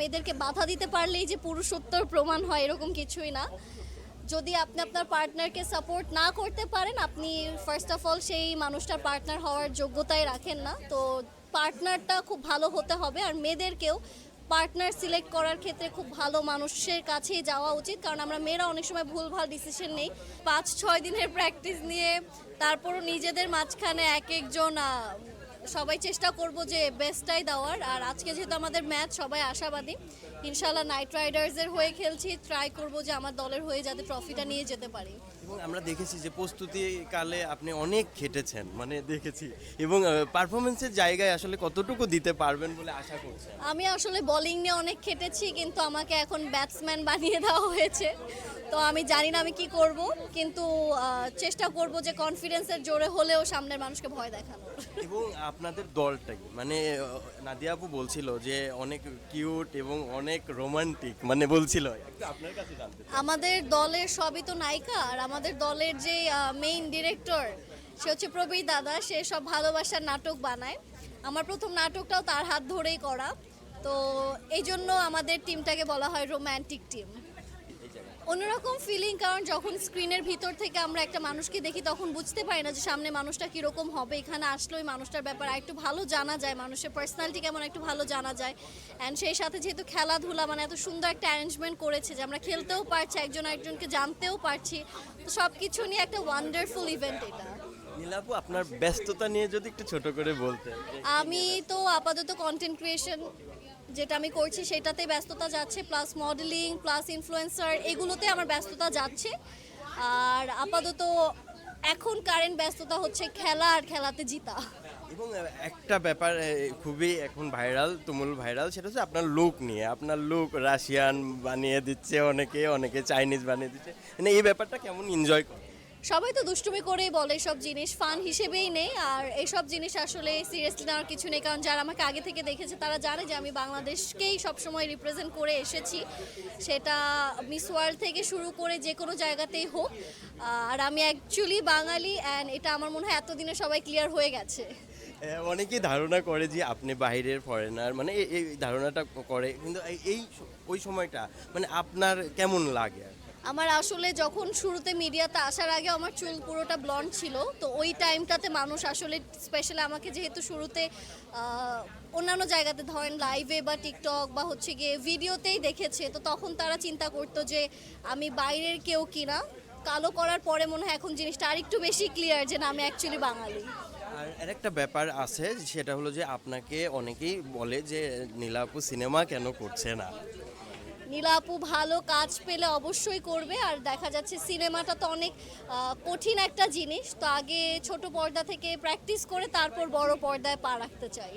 মেয়েদেরকে বাধা দিতে পারলেই যে পুরুষোত্তর প্রমাণ হয়, এরকম কিছুই না। যদি আপনি আপনার পার্টনারকে সাপোর্ট না করতে পারেন, আপনি ফার্স্ট অফ অল সেই মানুষটার পার্টনার হওয়ার যোগ্যতাই রাখেন না। তো পার্টনারটা খুব ভালো হতে হবে আর মেয়েদেরকেও পার্টনার সিলেক্ট করার ক্ষেত্রে খুব ভালো মানুষের কাছেই যাওয়া উচিত। কারণ আমরা মেয়েরা অনেক সময় ভুলভাল ডিসিশন নেই। পাঁচ, ছয় দিনের প্র্যাকটিস নিয়ে তারপরও নিজেদের মাঝখানে এক একজন সবাই চেষ্টা করব যে বেস্টটাই দেওয়ার। আর আজকে যেহেতু আমাদের ম্যাচ সবাই আশাবাদী। ইনশাল্লাহ নাইট রাইডার্সের হয়ে খেলছি। ট্রাই করব যে আমার দলের হয়ে যাতে ট্রফিটা নিয়ে যেতে পারি। এবং আমরা দেখেছি যে প্রস্তুতিকালে আপনি অনেক খেটেছেন মানে দেখেছি। এবং পারফরমেন্সের জায়গায় আসলে কতটুকু দিতে পারবেন বলে আশা করছেন? আমি আসলে বোলিং নিয়ে অনেক খেটেছি কিন্তু আমাকে এখন ব্যাটসম্যান বানিয়ে দেওয়া হয়েছে। তো আমি জানি না আমি কি করব কিন্তু চেষ্টা করব যে কনফিডেন্সের জোরে হলেও সামনের মানুষকে ভয় দেখানোর। এবং আপনাদের দলটাই মানে নাদিয়া আপু বলছিল যে অনেক কিউট এবং অনেক রোমান্টিক মানে বলছিল আমাদের দলের সবই তো নায়িকা আর আমাদের দলের যে মেইন ডিরেক্টর সে হচ্ছে প্রবীর দাদা। সে সব ভালোবাসার নাটক বানায়। আমার প্রথম নাটকটাও তার হাত ধরেই করা। তো এই জন্য আমাদের টিমটাকে বলা হয় রোম্যান্টিক টিম অন্যরকম ফিলিং কারণ যখন স্ক্রিনের ভিতর থেকে আমরা একটা মানুষকে দেখি তখন বুঝতে পারি না যে সামনে মানুষটা কীরকম হবে। এখানে আসলে ওই মানুষটার ব্যাপারে একটু ভালো জানা যায়। মানুষের পার্সোনালিটি কেমন একটু ভালো জানা যায়। অ্যান্ড সেই সাথে যেহেতু খেলাধুলা মানে এত সুন্দর একটা অ্যারেঞ্জমেন্ট করেছে যে আমরা খেলতেও পারছি একজন একজনকে জানতেও পারছি। তো সব কিছু নিয়ে একটা ওয়ান্ডারফুল ইভেন্ট এটা। নীলাপু আপনার ব্যস্ততা নিয়ে যদি একটু ছোট করে বলতেন। আমি তো আপাতত কন্টেন্ট ক্রিয়েশন যেটা আমি করছি সেটাতে ব্যস্ততা যাচ্ছে প্লাস মডেলিং প্লাস ইনফ্লুয়েন্সার এগুলোতে আমার ব্যস্ততা যাচ্ছে। আর আপাতত এখন কারেন্ট ব্যস্ততা হচ্ছে খেলা আর খেলাতে জিতা। এবং একটা ব্যাপার খুবই এখন ভাইরাল তুমুল ভাইরাল সেটা হচ্ছে আপনার লুক নিয়ে। আপনার লুক রাশিয়ান বানিয়ে দিচ্ছে অনেকে অনেকে চাইনিজ বানিয়ে দিচ্ছে। মানে এই ব্যাপারটা কেমন এনজয় করে? সবাই তো দুষ্টুমি করেই বলে সব জিনিস ফান হিসেবেই নেই। আর এইসব জিনিস আসলে সিরিয়াসলি নেওয়ার কিছু নেই, কারণ যারা আমাকে আগে থেকে দেখেছে তারা জানে যে আমি বাংলাদেশকেই সবসময় রিপ্রেজেন্ট করে এসেছি। সেটা মিস ওয়ার্ল্ড থেকে শুরু করে যে কোনো জায়গাতেই হোক। আর আমি অ্যাকচুয়ালি বাঙালি অ্যান্ড এটা আমার মনে হয় এতদিনে সবাই ক্লিয়ার হয়ে গেছে। অনেকেই ধারণা করে যে আপনি বাইরের ফরেনার মানে এই- ধারণাটা করে। কিন্তু এই- ওই সময়টা মানে আপনার কেমন লাগে? আর? আমার আসলে যখন শুরুতে মিডিয়াতে আসার আগে আমার চুল পুরোটা ব্লন্ড ছিল, তো ওই টাইমটাতে মানুষ আসলে স্পেশালি আমাকে যেহেতু শুরুতে অন্যান্য জায়গাতে ধরেন লাইভে বা টিকটক বা হচ্ছে গিয়ে ভিডিওতেই দেখেছে, তো তখন তারা চিন্তা করতো যে আমি বাইরের কেউ কিনা। কালো করার পরে মনে হয় এখন জিনিসটা আরেকটু বেশি ক্লিয়ার যে না, আমি অ্যাকচুয়ালি বাঙালি। আর একটা ব্যাপার আছে, সেটা হলো যে আপনাকে অনেকেই বলে যে নীলাপু সিনেমা কেন করছে না? নীলা আপু ভালো কাজ পেলে অবশ্যই করবে। আর দেখা যাচ্ছে সিনেমাটা তো অনেক কঠিন একটা জিনিস। তো আগে ছোট পর্দা থেকে প্র্যাকটিস করে তারপর বড় পর্দায় পা রাখতে চাই।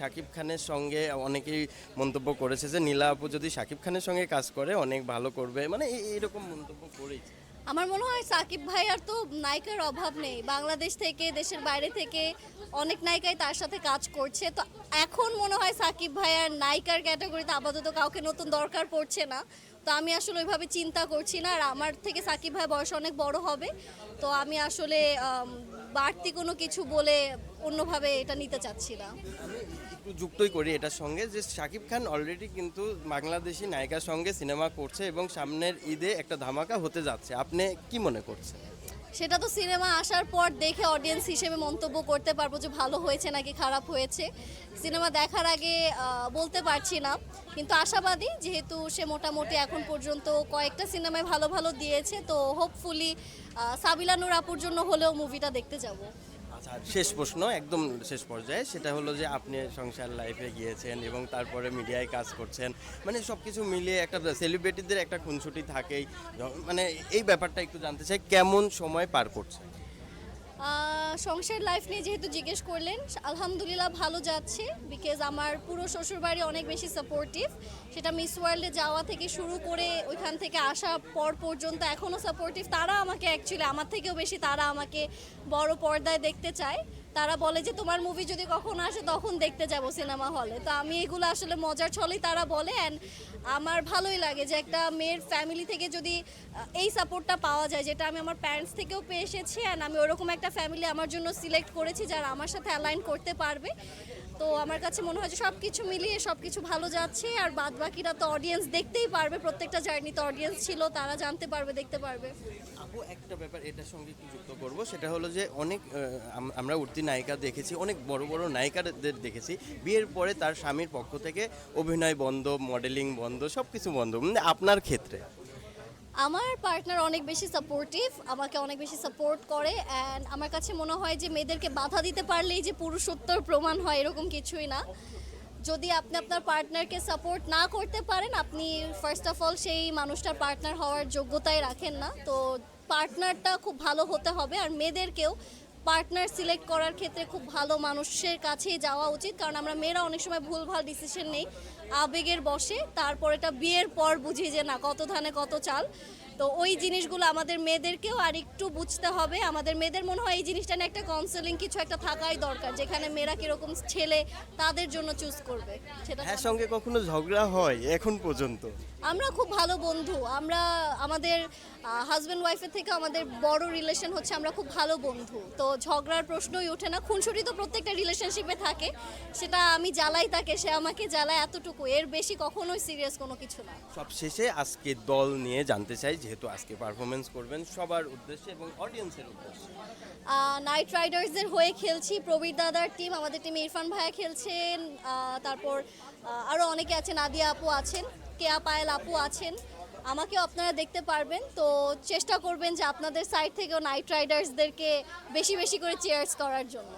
শাকিব খানের সঙ্গে অনেকেই মন্তব্য করেছে যে, নীলা আপু যদি শাকিব খানের সঙ্গে কাজ করে, অনেক ভালো করবে। মানে এইরকম মন্তব্য করেছে আমার মনে হয় সাকিব ভাইয়ার তো নায়িকার অভাব নেই। বাংলাদেশ থেকে, দেশের বাইরে থেকে অনেক নায়িকাই তার সাথে কাজ করছে। তো এখন মনে হয় সাকিব ভাইয়ার নায়িকার ক্যাটাগরিতে আপাতত কাউকে নতুন দরকার পড়ছে না। তো আমি আসলে ওইভাবে চিন্তা করছি না। আর আমার থেকে সাকিব ভাই বয়স অনেক বড় হবে। তো আমি আসলে বাড়তি কোনো কিছু বলে অন্যভাবে এটা নিতে চাচ্ছি না। যুক্তই করি এটার সঙ্গে, যে শাকিব খান অলরেডি কিন্তু বাংলাদেশি নায়িকার সঙ্গে সিনেমা করছে এবং সামনের ঈদে একটা ধামাকা হতে যাচ্ছে। আপনি কি মনে করছেন? সেটা তো সিনেমা আসার পর দেখে অডিয়েন্স হিসেবে মন্তব্য করতে পারব যে ভালো হয়েছে নাকি খারাপ হয়েছে। সিনেমা দেখার আগে বলতে পারছি না, কিন্তু আশাবাদী যেহেতু সে মোটামুটি এখন পর্যন্ত কয়েকটা সিনেমায় ভালো ভালো দিয়েছে, তো হোপফুলি সাবিলা নূর আপুর জন্য হলেও মুভিটা দেখতে যাব। শেষ প্রশ্ন একদম শেষ পর্যায়ে। সেটা হলো যে আপনি সংসার লাইফে গিয়েছেন এবং তারপরে মিডিয়ায় কাজ করছেন। মানে সব কিছু মিলিয়ে একটা সেলিব্রিটিদের একটা খুনসুটি থাকেই। মানে এই ব্যাপারটা একটু জানতে চাই কেমন সময় পার করছেন? আহ, সংসার লাইফ নিয়ে যেহেতু জিজ্ঞেস করলেন, আলহামদুলিল্লাহ ভালো যাচ্ছে বিকজ আমার পুরো শ্বশুরবাড়ি অনেক বেশি সাপোর্টিভ সেটা মিস ওয়ার্ল্ডে যাওয়া থেকে শুরু করে ওইখান থেকে আসা পর পর্যন্ত এখনও সাপোর্টিভ তারা আমাকে অ্যাকচুয়ালি আমার থেকেও বেশি তারা আমাকে বড় পর্দায় দেখতে চায়। তারা বলে যে তোমার মুভি যদি কখন আসে, তখন দেখতে যাব সিনেমা হলে তো আমি এগুলো আসলে মজার ছলেই তারা বলে অ্যান্ড আমার ভালোই লাগে যে একটা মেয়ের ফ্যামিলি থেকে যদি এই সাপোর্টটা পাওয়া যায়, যেটা আমি আমার প্যারেন্টস থেকেও পেয়ে এসেছি অ্যান্ড আমি ওরকম একটা ফ্যামিলি আমার জন্য সিলেক্ট করেছি, যারা আমার সাথে অ্যালাইন করতে পারবে। তো আমার কাছে মনে হয় যে সব কিছু মিলিয়ে সব কিছু ভালো যাচ্ছে, আর বাদ বাকিরা তো অডিয়েন্স দেখতেই পারবে, প্রত্যেকটা জার্নিতে অডিয়েন্স ছিল, তারা জানতে পারবে, দেখতে পারবে। আপু, একটা ব্যাপার এটার সঙ্গে একটু যুক্ত করব, সেটা হলো যে অনেক আমরা উঠতি নায়িকা দেখেছি, অনেক বড় বড় নায়িকাদের দেখেছি, বিয়ের পরে তার স্বামীর পক্ষ থেকে অভিনয় বন্ধ মডেলিং বন্ধ সব কিছু বন্ধ মানে আপনার ক্ষেত্রে? আমার পার্টনার অনেক বেশি সাপোর্টিভ আমাকে অনেক বেশি সাপোর্ট করে অ্যান্ড আমার কাছে মনে হয় যে মেয়েদেরকে বাধা দিতে পারলেই যে পুরুষোত্তর প্রমাণ হয় এরকম কিছুই না। যদি আপনি আপনার পার্টনারকে সাপোর্ট না করতে পারেন, আপনি ফার্স্ট অফ অল সেই মানুষটার পার্টনার হওয়ার যোগ্যতায় রাখেন না। তো পার্টনারটা খুব ভালো হতে হবে আর মেয়েদেরকেও পার্টনার সিলেক্ট করার ক্ষেত্রে খুব ভালো মানুষের কাছেই যাওয়া উচিত, কারণ আমরা মেয়েরা অনেক সময় ভুলভাল ডিসিশন নেই। আবেগের বসে তারপর এটা বিয়ের পর বুঝি যে না, কত ধানে কত চাল। তো ওই জিনিসগুলো আমাদের মেয়েদেরকেও আর একটু বুঝতে হবে। আমাদের মেয়েদের মনে হয় এই জিনিসটা নিয়ে একটা কাউন্সেলিং কিছু একটা থাকাই দরকার যেখানে মেয়েরা কীরকম ছেলে তাদের জন্য চুজ করবে। সেটা হ্যাঁ সঙ্গে কখনো ঝগড়া হয় এখন পর্যন্ত? আমরা খুব ভালো বন্ধু আমরা আমাদের হাজব্যান্ড ওয়াইফের থেকে আমাদের বড় রিলেশন হচ্ছে আমরা খুব ভালো বন্ধু। তো ঝগড়ার প্রশ্নই ওঠে না খুনসুটি তো প্রত্যেকটা রিলেশনশিপে থাকে সেটা আমি জ্বালাই তাকে সে আমাকে জ্বালায় এতটুকু এর বেশি কখনোই সিরিয়াস কোনো কিছু না। সব শেষে আজকে দল নিয়ে জানতে চাই যেহেতু আজকে পারফরমেন্স করবেন, সবার উদ্দেশ্যে এবং অডিয়েন্সের উদ্দেশ্যে। নাইট রাইডার্সদের হয়ে খেলছি, প্রবীর দাদার টিম আমাদের টিমে ইরফান ভাইয়া খেলছেন তারপর আরও অনেকে আছেন আদিয়া আপু আছেন, কেয়া পায়েল আপু আছেন। আমাকেও আপনারা দেখতে পারবেন, তো চেষ্টা করবেন যে আপনাদের সাইড থেকেও নাইট রাইডার্সদেরকে বেশি বেশি করে চেয়ার্স করার জন্য।